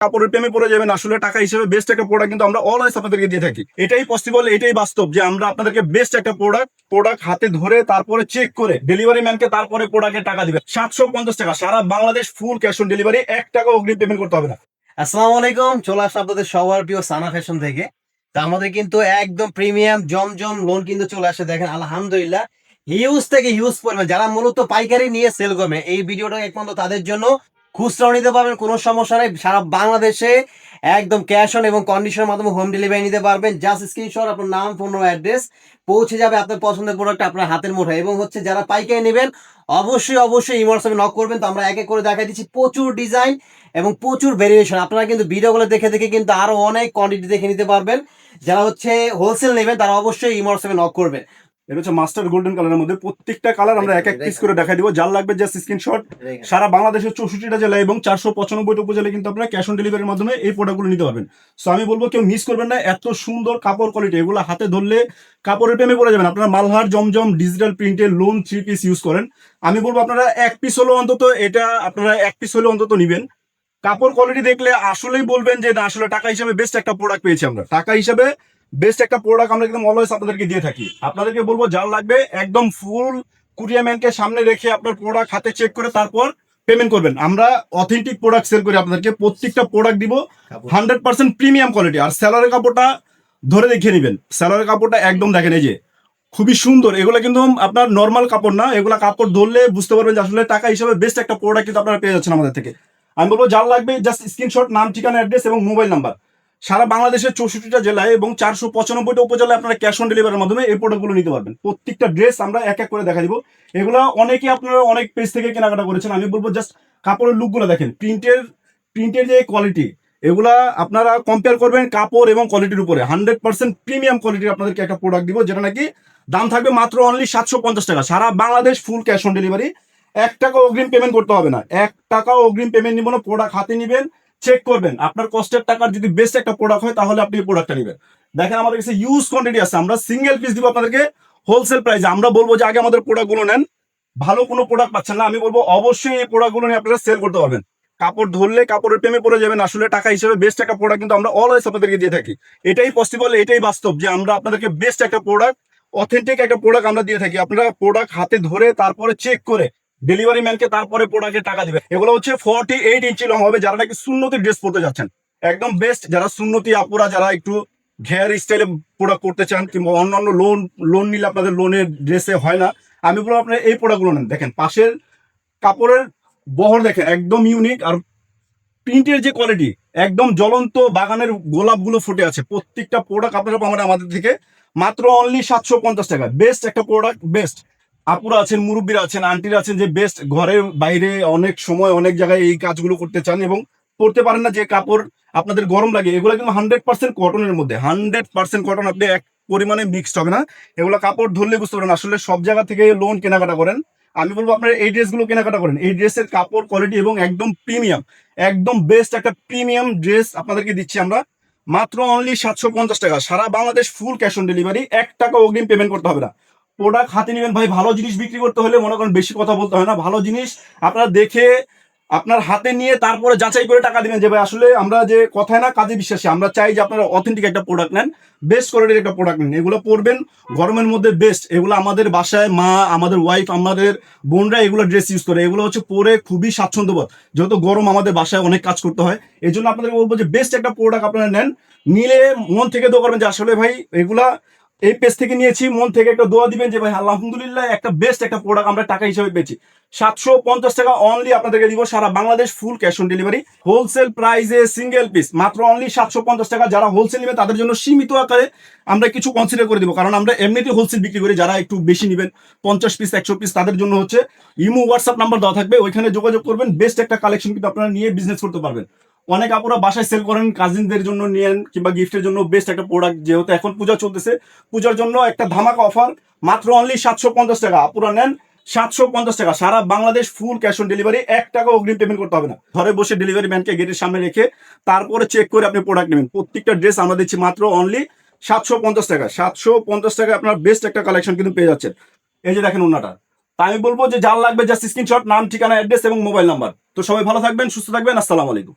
কাপড়ের প্রেমে পড়ে যাবেন, আসলে টাকা হিসেবে বেস্ট একটা প্রোডাক্ট কিন্তু আমরা অলওয়েজ আপনাদেরকে দিয়ে থাকি। এটাই পসিবল এটাই বাস্তব যে আমরা আপনাদেরকে বেস্ট একটা প্রোডাক্ট প্রোডাক্ট হাতে ধরে তারপরে চেক করে ডেলিভারি ম্যানকে তারপরে প্রোডাক্টের টাকা সাতশো পঞ্চাশ টাকা, সারা Bangladesh full cash on delivery এক টাকা অগ্রিম পেমেন্ট করতে হবে না। আসসালামু আলাইকুম, চলে আসছে আপনাদের সবার প্রিয় সানা ফ্যাশন থেকে। তো আমাদের কিন্তু একদম প্রিমিয়াম জমজম লোন কিন্তু চলে আসে, দেখেন, আলহামদুলিল্লাহ। হিউজ থেকে হিউজ পরিমাণ, যারা মূলত পাইকারি নিয়ে সেল করবে, এই ভিডিওটা একমাত্র তাদের জন্য। খুচরাও নিতে পারবেন, কোনো সমস্যা নেই। সারা বাংলাদেশে একদম ক্যাশ অন এবং কন্ডিশনের মাধ্যমে হোম ডেলিভারি নিতে পারবেন। জাস্ট স্ক্রিনশট আপনার নাম ফোন অ্যাড্রেস পৌঁছে যাবে আপনার পছন্দের প্রোডাক্ট আপনার হাতের মুঠোয়। এবং হচ্ছে যারা পাইকারি নেবেন, অবশ্যই অবশ্যই ইমোটসে নক করবেন। তো আমরা এক করে দেখাই দিচ্ছি। প্রচুর ডিজাইন এবং প্রচুর ভেরিয়েশন আপনারা কিন্তু ভিডিওগুলো দেখে দেখে কিন্তু আরও অনেক কোয়ান্টিটি দেখে নিতে পারবেন। যারা হচ্ছে হোলসেল নেবেন, তারা অবশ্যই ইমোটসে নক করবেন। এটা হচ্ছে মাস্টার গোল্ডেন কালারের মধ্যে প্রত্যেকটা কালার আমরা এক এক পিস করে দেখা দিব। যার লাগবে জাস্ট স্ক্রিনশট সারা বাংলাদেশের চৌষট্টিটা জেলায় এবং চারশো পঁচানব্বইটা উপজেলায় কিন্তু আপনারা ক্যাশ অন ডেলিভারির মাধ্যমে এই প্রোডাক্টগুলো নিতে পারবেন। সো আমি বলব কেউ মিস করবেন না এত সুন্দর কাপড় কোয়ালিটি এগুলো হাতে ধরলে কাপড়ের প্রেমে পড়ে যাবেন। আপনারা মালহার জমজম ডিজিটাল প্রিন্টের লোন থ্রি পিস ইউজ করেন। আমি বলব আপনারা এক পিস হলেও অন্তত এটা আপনারা এক পিস হলেও অন্তত নিবেন। কাপড় কোয়ালিটি দেখলে আসলেই বলবেন যে না আসলে টাকা হিসেবে বেস্ট একটা প্রোডাক্ট পেয়েছি আমরা। টাকা হিসেবে বেস্ট একটা প্রোডাক্ট আমরা একদম অলওয়েজ আপনাদেরকে দিয়ে থাকি। আপনাদেরকে বলব যার লাগবে একদম ফুল কুরিয়ারম্যানকে সামনে রেখে আপনার প্রোডাক্ট হাতে চেক করে তারপর পেমেন্ট করবেন। আমরা অথেন্টিক প্রোডাক্ট সেল করি আপনাদেরকে প্রত্যেকটা প্রোডাক্ট দিব হান্ড্রেড পার্সেন্ট প্রিমিয়াম কোয়ালিটি আর স্যালারের কাপড়টা ধরে দেখিয়ে নেবেন। স্যালারের কাপড়টা একদম দেখেন এই যে খুবই সুন্দর। এগুলো কিন্তু আপনার নর্মাল কাপড় না এগুলো কাপড় ধরলে বুঝতে পারবেন যে আসলে টাকা হিসাবে বেস্ট একটা প্রোডাক্ট কিন্তু আপনারা পেয়ে যাচ্ছেন আমাদের থেকে। আমি বলব যার লাগবে জাস্ট স্ক্রিনশট নাম ঠিকানা অ্যাড্রেস এবং মোবাইল নাম্বার সারা বাংলাদেশের চৌষট্টিটা জেলায় এবং চারশো পঁচানব্বইটা উপজেলায় আপনারা ক্যাশ অন ডেলিভারির মাধ্যমে এই প্রোডাক্টগুলো নিতে পারবেন। প্রত্যেকটা ড্রেস আমরা এক এক করে দেখা দিব। এগুলো অনেকে আপনারা অনেক পেজ থেকে কেনাকাটা করেছেন। আমি বলব জাস্ট কাপড়ের লুকগুলো দেখেন। প্রিন্টের প্রিন্টের যে কোয়ালিটি এগুলা আপনারা কম্পেয়ার করবেন কাপড় এবং কোয়ালিটির উপরে। হান্ড্রেড পার্সেন্ট প্রিমিয়াম কোয়ালিটির আপনাদেরকে একটা প্রোডাক্ট দিব, যেটা নাকি দাম থাকবে মাত্র অনলি সাতশো পঞ্চাশ টাকা। সারা Bangladesh full cash on delivery এক টাকা অগ্রিম পেমেন্ট করতে হবে না। এক টাকা অগ্রিম পেমেন্ট নিব না প্রোডাক্ট হাতে নিবেন। চেক করবেন। আপনার কষ্টের টাকার যদি বেস্ট একটা প্রোডাক্ট হয়, তাহলে আপনি এই প্রোডাক্টটা নেবেন। দেখেন, আমাদের কাছে ইউজ কোয়ান্টিটি আছে। আমরা সিঙ্গেল পিস দিব আপনাদেরকে হোলসেল প্রাইসে আমরা বলব যে, আগে আমাদের প্রোডাক্টগুলো নেন। ভালো কোনো প্রোডাক্ট পাচ্ছেন না। আমি বলব, অবশ্যই এই প্রোডাক্টগুলো নিয়ে আপনারা সেল করতে পারবেন। কাপড় ধরলে কাপড়ের প্রেমে পড়ে যাবেন। আসলে টাকা হিসেবে বেস্ট একটা প্রোডাক্ট কিন্তু আমরা অলওয়েজ আপনাদেরকে দিয়ে থাকি। এটাই পসিবল এটাই বাস্তব যে, আমরা আপনাদেরকে বেস্ট একটা প্রোডাক্ট অথেন্টিক একটা প্রোডাক্ট আমরা দিয়ে থাকি। আপনারা প্রোডাক্ট হাতে ধরে তারপরে চেক করে ডেলিভারি ম্যানকে তারপরে প্রোডাক্টের টাকা দিবে। এগুলো হচ্ছে ফর্টি এইট ইঞ্চি লং হবে, যারা নাকি সুন্নতি ড্রেস পরতে যাচ্ছেন। একদম বেস্ট যারা সুন্নতি আপুরা, যারা একটু ঘেয়ার স্টাইলে প্রোডাক্ট করতে চান, কিংবা অন্যান্য লোন লোন নিলে আপনাদের লোনের ড্রেসে হয় না। আমি বলব আপনারা এই প্রোডাক্টগুলো নেন। দেখেন, পাশের কাপড়ের বহর দেখেন, একদম ইউনিক আর প্রিন্টের যে কোয়ালিটি একদম জ্বলন্ত বাগানের গোলাপগুলো ফুটে আছে। প্রত্যেকটা প্রোডাক্ট আপনারা আমাদের থেকে মাত্র অনলি সাতশো পঞ্চাশ টাকা। বেস্ট একটা প্রোডাক্ট বেস্ট আপুরা আছেন, মুরব্বীরা আছেন, আন্টিরা আছেন যে বেস্ট ঘরের বাইরে অনেক সময় অনেক জায়গায় এই কাজগুলো করতে চান এবং করতে পারেন না যে কাপড় আপনাদের গরম লাগে, এগুলো কিন্তু হান্ড্রেড পার্সেন্ট কটনের মধ্যে। হান্ড্রেড পার্সেন্ট কটন আপনি এক পরিমাণে মিক্সড হবে না। এগুলো কাপড় ধরলে বুঝতে পারেন আসলে সব জায়গা থেকে লোন কেনাকাটা করেন। আমি বলব আপনার এই ড্রেসগুলো কেনাকাটা করেন। এই ড্রেসের কাপড় কোয়ালিটি এবং একদম প্রিমিয়াম একদম বেস্ট একটা প্রিমিয়াম ড্রেস আপনাদেরকে দিচ্ছি আমরা। মাত্র অনলি সাতশো পঞ্চাশ টাকা। সারা Bangladesh full cash on delivery এক টাকা অগ্রিম পেমেন্ট করতে হবে না। প্রোডাক্ট হাতে নেবেন ভাই, ভালো জিনিস বিক্রি করতে হলে মনে করেন বেশি কথা বলতে হয় না। ভালো জিনিস আপনারা দেখে আপনার হাতে নিয়ে তারপরে যাচাই করে টাকা দিবেন যে ভাই, আসলে আমরা যে কথায় না কাজে বিশ্বাসী, আমরা চাই যে আপনারা অথেন্টিক একটা প্রোডাক্ট নেন বেস্ট কোয়ালিটির একটা প্রোডাক্ট নেন। এগুলো পরবেন, গরমের মধ্যে বেস্ট এগুলো আমাদের বাসায় মা, আমাদের ওয়াইফ আমাদের বোনরা এগুলো ড্রেস ইউজ করে। এগুলো হচ্ছে পরে খুবই স্বাচ্ছন্দ্যবোধ। যেহেতু গরম আমাদের বাসায় অনেক কাজ করতে হয় এই জন্য আপনাদের বলব যে বেস্ট একটা প্রোডাক্ট আপনারা নেন। নিলে মন থেকে দোয়া করবেন যে আসলে ভাই, এগুলা এই পেজ থেকে নিয়েছি, মন থেকে একটা দোয়া দিবেন যে, ভাই, আলহামদুলিল্লাহ, একটা বেস্ট একটা প্রোডাক্ট আমরা টাকা হিসেবে পেয়েছি। সাতশো পঞ্চাশ টাকা অনলি আপনাদেরকে দিব সারা Bangladesh full cash on delivery wholesale প্রাইসে সিঙ্গেল পিস মাত্র অনলি সাতশো পঞ্চাশ টাকা। যারা হোলসেল নেবে, তাদের জন্য সীমিত আকারে আমরা কিছু কনসিডার করে দিব। কারণ আমরা এমনিতে হোলসেল বিক্রি করি, যারা একটু বেশি নেবেন, পঞ্চাশ পিস একশো পিস তাদের জন্য হচ্ছে ইমো হোয়াটসঅ্যাপ নাম্বার দেওয়া থাকবে। ওইখানে যোগাযোগ করবেন বেস্ট একটা কালেকশন কিন্তু আপনারা নিয়ে বিজনেস করতে পারবেন। অনেক আপুরা বাসায় সেল করেন কাজিনদের জন্য নিয়েন কিংবা গিফটের জন্য বেস্ট একটা প্রোডাক্ট যেহেতু এখন পূজা চলতেছে। পূজার জন্য একটা ধামাকা অফার মাত্র অনলি সাতশো পঞ্চাশ টাকা। আপুরা নেন সাতশো পঞ্চাশ টাকা। সারা Bangladesh full cash on delivery এক টাকা অগ্রিম পেমেন্ট করতে হবে না। ঘরে বসে ডেলিভারি ম্যানকে গেটের সামনে রেখে তারপরে চেক করে আপনি প্রোডাক্ট নেবেন। প্রত্যেকটা ড্রেস আমরা দিচ্ছি মাত্র অনলি সাতশো পঞ্চাশ টাকা। সাতশো পঞ্চাশ টাকা আপনার বেস্ট একটা কালেকশন কিন্তু পেয়ে যাচ্ছেন। এই যে দেখেন ওনাটা তা আমি বলব যে, যার লাগবে জাস্ট স্ক্রিনশট নাম, ঠিকানা অ্যাড্রেস এবং মোবাইল নাম্বার তো সবাই ভালো থাকবেন, সুস্থ থাকবেন। আসসালামু আলাইকুম।